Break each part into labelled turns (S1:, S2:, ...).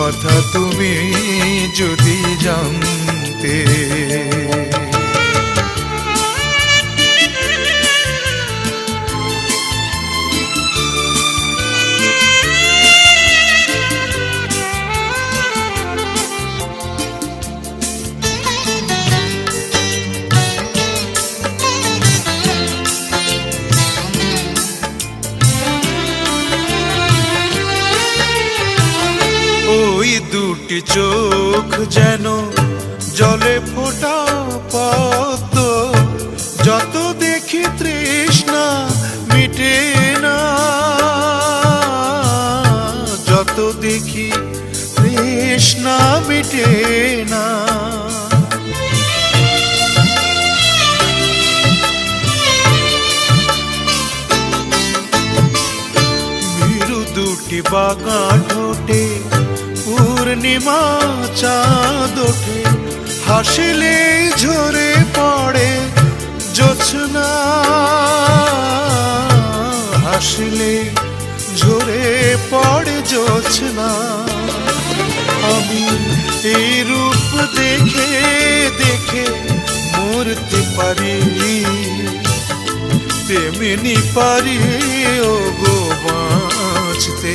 S1: কথা তুমি যদি জানতে। দুটি চোখ যেন জলে ফোটা পদ্ম। যত দেখি তৃষ্ণা মিটে না। যত দেখি তৃষ্ণা মিটে না। ঠোঁটে পূর্ণিমা চাঁদ ওঠে হাসিলে ঝরে পড়ে জোছনা। হাসিলে ঝরে পড়ে জোছনা। আমি এই রূপ দেখে দেখে মরতে পারি। তেমনি পারি ও গো বাঁচতে।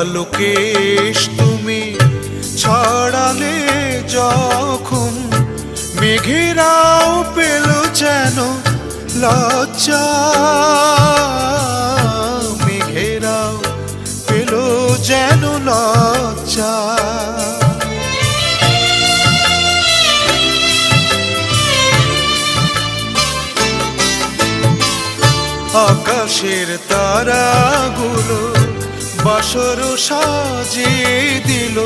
S1: ওই কালো কেশ তুমি ছড়ালে যখন মেঘেরাও পেল যেন লজ্জা। মেঘেরাও পেল যেন লজ্জা। আকাশের তারাগুলো বাসর সাজিয়ে দিল,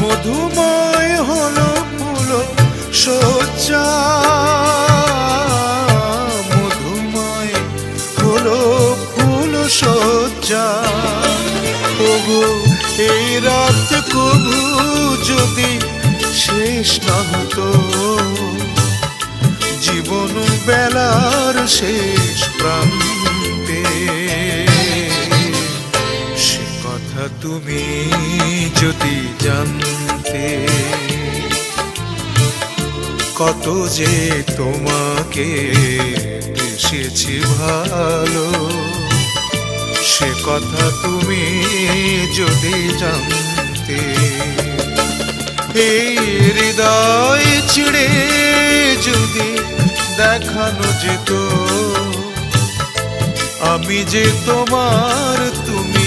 S1: মধুময় হলো ফুলো সজ্জা মধুময় হলো ফুল সজ্জা ওগো, এই রাত কবু যদি শেষ না হতো, জীবন বেলার শেষ প্রান্তে। কথা তুমি যদি জানতে কত যে তোমাকে এসেছি ভালো, সে কথা তুমি যদি জানতে এই হৃদয় ছিড়ে যদি দেখানো যেত, আমি যে তোমার তুমি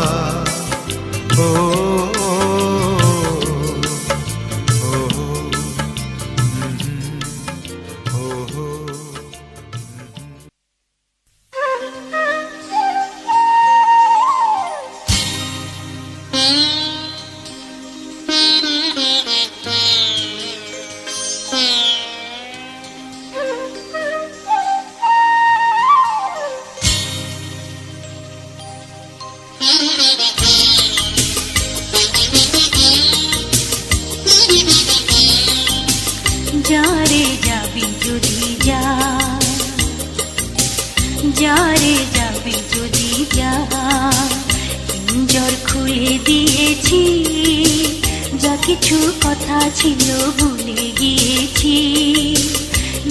S2: যদি পিঞ্জর খুলে দিয়েছি, যা কিছু কথা ছিল ভুলে গিয়েছি,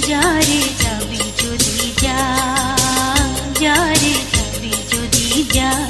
S2: যারে যাবি যদি যা, যারে যাবি যদি যা।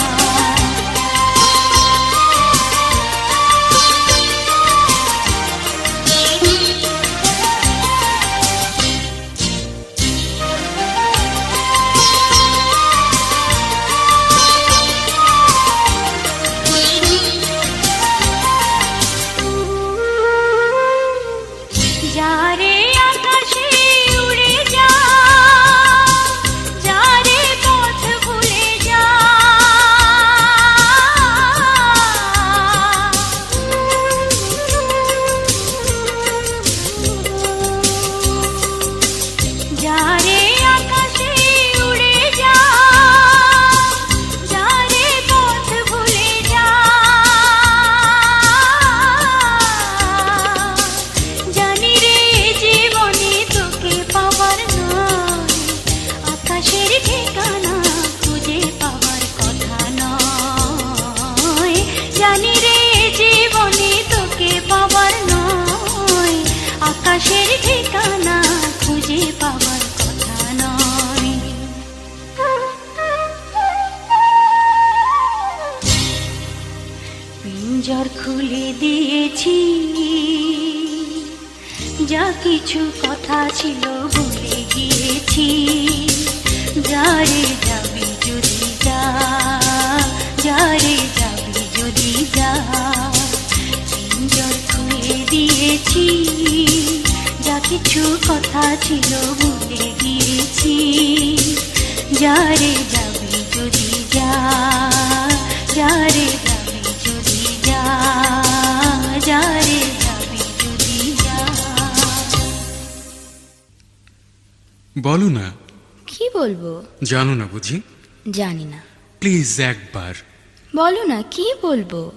S2: কিছু কথা ছিল ভুলে গিয়েছি। যারে যাবি যদি যা, যারে যাবি যদি যা খুলে দিয়েছি। যা কিছু কথা ছিল ভুলে গিয়েছি। যারে যাবি যদি যা, যারে
S3: বলো না।
S4: কি বলব?
S3: জানো না বুঝি?
S4: জানি না।
S3: প্লিজ একবার।
S4: বলো না কি বলব?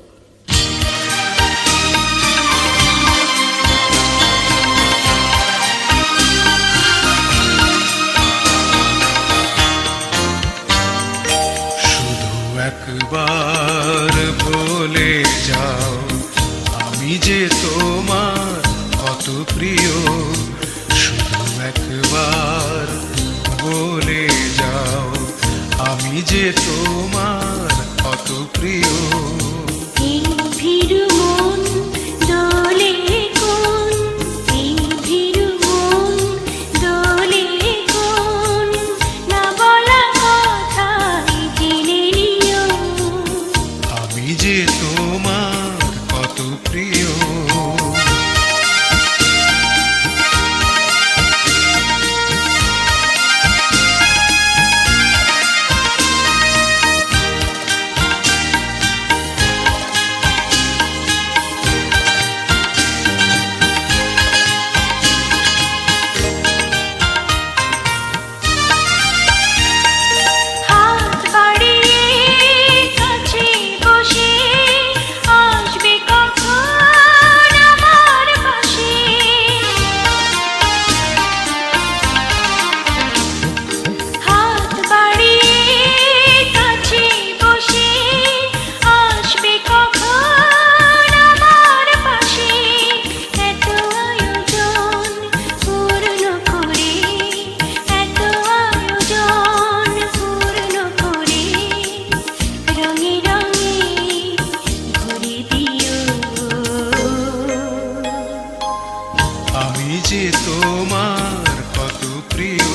S1: যে তোমার কত প্রিয়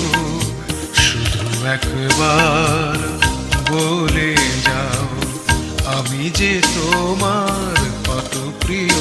S1: শুধু একবার বলে যাও আমি যে তোমার কত প্রিয়।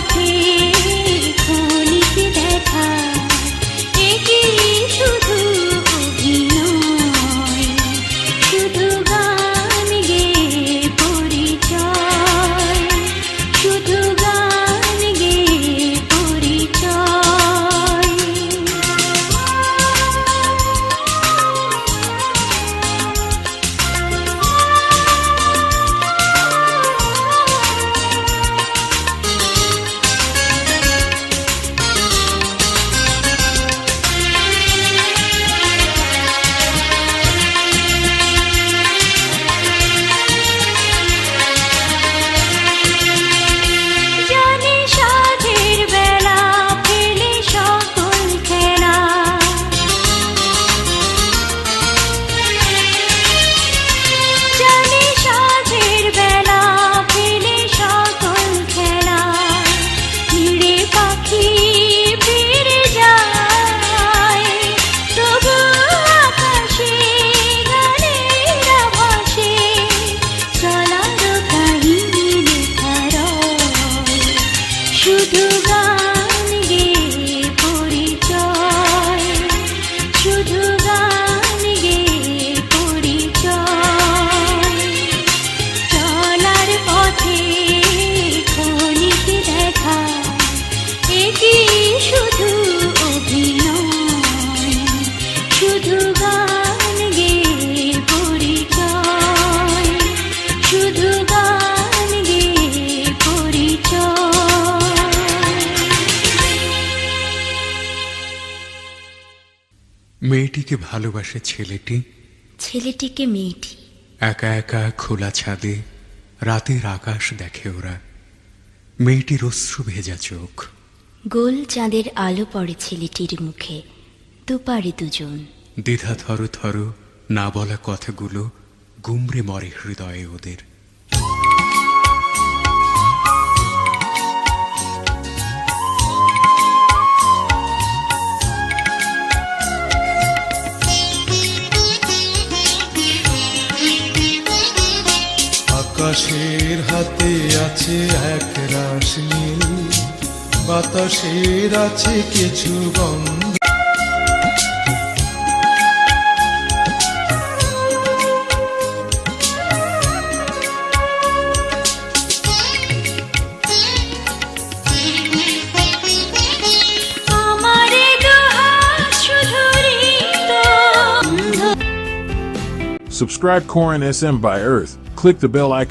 S2: পথে দেখা
S3: মেয়েটিকে ভালোবাসে ছেলেটি।
S4: ছেলেটিকে মেয়েটি।
S3: একা একা খোলা ছাদে রাতের আকাশ দেখে ওরা। মেয়েটির অশ্রু ভেজা চোখ।
S4: গোল চাঁদের আলো পড়ে ছেলেটির মুখে। দুপারে দুজন।
S3: দ্বিধা থর থর না বলা কথাগুলো গুমরে মরে হৃদয়ে ওদের।
S1: আকাশের হাতে আছে এক রাশ নীল বাতাসের আছে কিছু গন্ধ
S2: আমারে দুহাত শুধু রিক্ত
S5: Subscribe Corin SM by Earth. Click the bell icon.